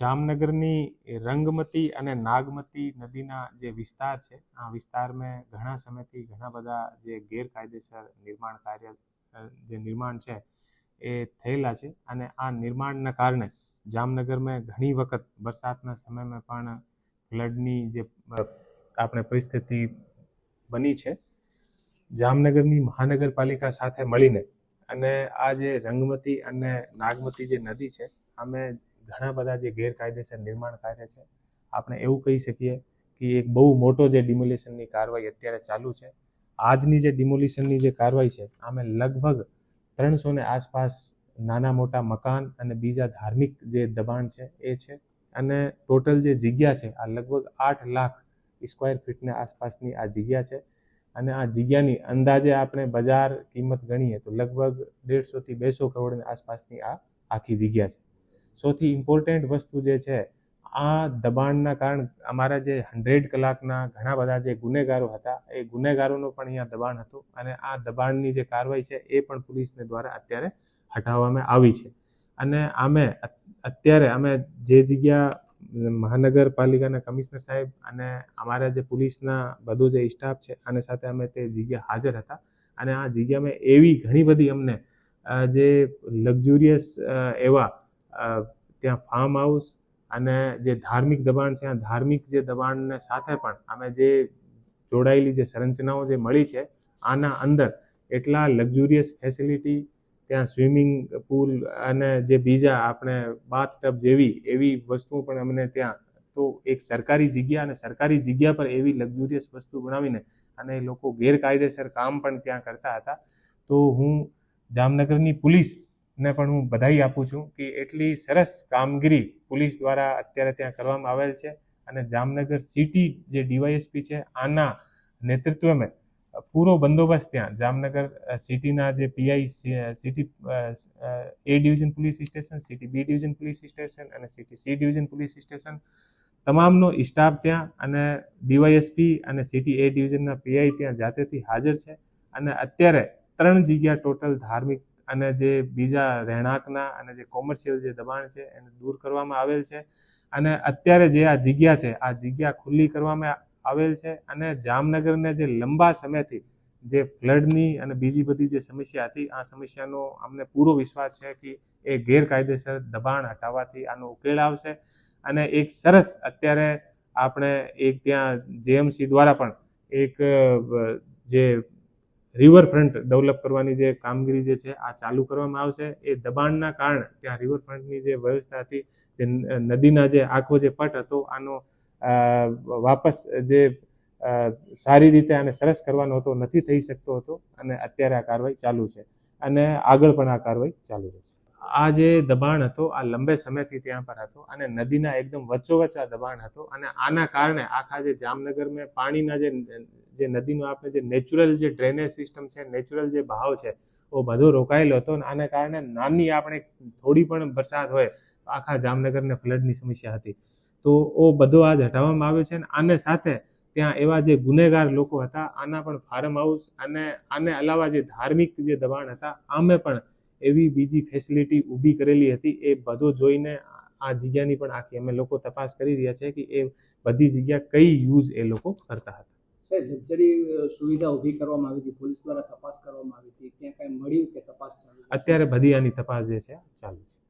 જામનગરની રંગમતી અને નાગમતી નદીના જે વિસ્તાર છે, આ વિસ્તારમાં ઘણા સમયથી ઘણા બધા જે ગેરકાયદેસર નિર્માણ કાર્ય જે નિર્માણ છે એ થયેલા છે અને આ નિર્માણના કારણે જામનગરમાં ઘણી વખત વરસાદના સમયમાં પણ ફ્લડની જે આપણે પરિસ્થિતિ બની છે. જામનગરની મહાનગરપાલિકા સાથે મળીને અને આ જે રંગમતી અને નાગમતી જે નદી છે, અમે ઘણા બધા જે ગેરકાયદેસર નિર્માણ કાર્ય છે, આપણે એવું કહી શકીએ કે એક બહુ મોટો જે ડિમોલિશનની કાર્યવાહી અત્યારે ચાલુ છે. આજની જે ડિમોલિશનની જે કાર્યવાહી છે, આમે લગભગ ત્રણસોને આસપાસ નાના મોટા મકાન અને બીજા ધાર્મિક જે દબાણ છે એ છે. અને ટોટલ જે જગ્યા છે, આ લગભગ આઠ લાખ સ્ક્વેર ફીટના આસપાસની આ જગ્યા છે. અને આ જગ્યાની અંદાજે આપણે બજાર કિંમત ગણીએ તો લગભગ દેડસોથી બેસો કરોડની આસપાસની આ આખી જગ્યા છે. સૌથી ઇમ્પોર્ટન્ટ વસ્તુ જે છે, આ દબાણના કારણે અમારા જે હંડ્રેડ કલાકના ઘણા બધા જે ગુનેગારો હતા, એ ગુનેગારોનો પણ અહીંયા દબાણ હતું અને આ દબાણની જે કાર્યવાહી છે, એ પણ પોલીસને દ્વારા અત્યારે હટાવવામાં આવી છે. અને અમે અત્યારે અમે જે જગ્યા મહાનગરપાલિકાના કમિશનર સાહેબ અને અમારા જે પોલીસના બધો જે સ્ટાફ છે અને સાથે અમે તે જગ્યા હાજર હતા. અને આ જગ્યામાં એવી ઘણી બધી અમને જે લક્ઝુરિયસ એવા ત્યાં ફાર્મ હાઉસ અને જે ધાર્મિક દબાણ છે, આ ધાર્મિક જે દબાણને સાથે પણ અમે જે જોડાયેલી જે સંરચનાઓ જે મળી છે, આના અંદર એટલા લક્ઝુરિયસ ફેસિલિટી ત્યાં સ્વિમિંગ પુલ અને જે બીજા આપણે બાથ ટબ જેવી, એવી વસ્તુઓ પણ અમને ત્યાં તો એક સરકારી જગ્યા અને સરકારી જગ્યા પર એવી લક્ઝુરિયસ વસ્તુ બનાવીને અને એ લોકો ગેરકાયદેસર કામ પણ ત્યાં કરતા હતા. તો હું જામનગરની પોલીસને પણ હું બધાઈ આપું છું કે એટલી સરસ કામગીરી પોલીસ દ્વારા અત્યારે ત્યાં કરવામાં આવેલ છે અને જામનગર સિટી જે ડીવાયએસપી છે, આના નેતૃત્વમાં પૂરો બંદોબસ્ત ત્યાં. જામનગર સિટીના જે PI city A division police station, city B division police station અને city C division police station, તમામનો staff ત્યાં અને ડીવાયએસપી અને સિટી એ ડિવિઝનના પીઆઈ ત્યાં જાતેથી હાજર છે અને અત્યારે ત્રણ જગ્યા ટોટલ ધાર્મિક અને જે બીજા રહેણાંકના અને જે કોમર્શિયલ જે દબાણ છે એને દૂર કરવામાં આવેલ છે. અને અત્યારે જે આ જગ્યા છે, આ જગ્યા ખુલ્લી કરવામાં આવેલ છે અને જામનગરને જે લંબા સમયથી જે ફ્લડની અને બીજી બધી જે સમસ્યા હતી, આ સમસ્યાનો અમને પૂરો વિશ્વાસ છે કે એ ગેરકાયદેસર દબાણ હટાવવાથી આનો ઉકેલ આવશે. અને એક સરસ અત્યારે આપણે એક ત્યાં જેએમસી દ્વારા પણ એક જે રિવરફ્રન્ટ ડેવલપ કરવાની જે કામગીરી જે છે, આ ચાલુ કરવામાં આવશે. એ દબાણના કારણે ત્યાં રિવરફ્રન્ટની જે વ્યવસ્થા હતી, જે નદીના જે આખો જે પટ હતો, આનો વાપસ જે સારી રીતે આને સરસ કરવાનો હતો, નથી થઈ શકતો હતો. અને અત્યારે આ કાર્યવાહી ચાલુ છે. અને આગળ પણ આ કાર્યવાહી ચાલુ રહેશે. આ જે દબાણ હતો, આ લંબે સમયથી ત્યાં પર હતો અને નદીના એકદમ વચ્ચોવચ્ચ આ દબાણ હતો અને આના કારણે આખા જે જામનગરમાં પાણીના જે જે નદીનો આપણે જે નેચરલ જે ડ્રેનેજ સિસ્ટમ છે નેચરલ જે ભાવ છે એ બધો રોકાયેલો હતો અને આને કારણે નાની આપણે થોડી પણ વરસાદ હોય તો આખા જામનગરને ફ્લડની સમસ્યા હતી. તો ઓ બધો આજ હટાવવામાં આવ્યો છે અને આને સાથે ત્યાં એવા જે ગુનેગાર લોકો હતા, આના પણ ફાર્મ હાઉસ અને આને અલાવા જે ધાર્મિક જે દબાણ હતા, આમે પણ એવી બીજી ફેસિલિટી ઊભી કરેલી હતી એ બધો જોઈને આ જગ્યાની પણ આખી અમે લોકો તપાસ કરી રહ્યા છે કે એ બધી જગ્યા કઈ યુઝ એ લોકો કરતા હતા. સાહેબ લક્ઝરી સુવિધા ઊભી કરવામાં આવી હતી પોલીસ દ્વારા તપાસ કરવામાં આવી હતી ત્યાં કાંઈ મળ્યું કે તપાસ અત્યારે બધી આની તપાસ જે છે ચાલુ છે.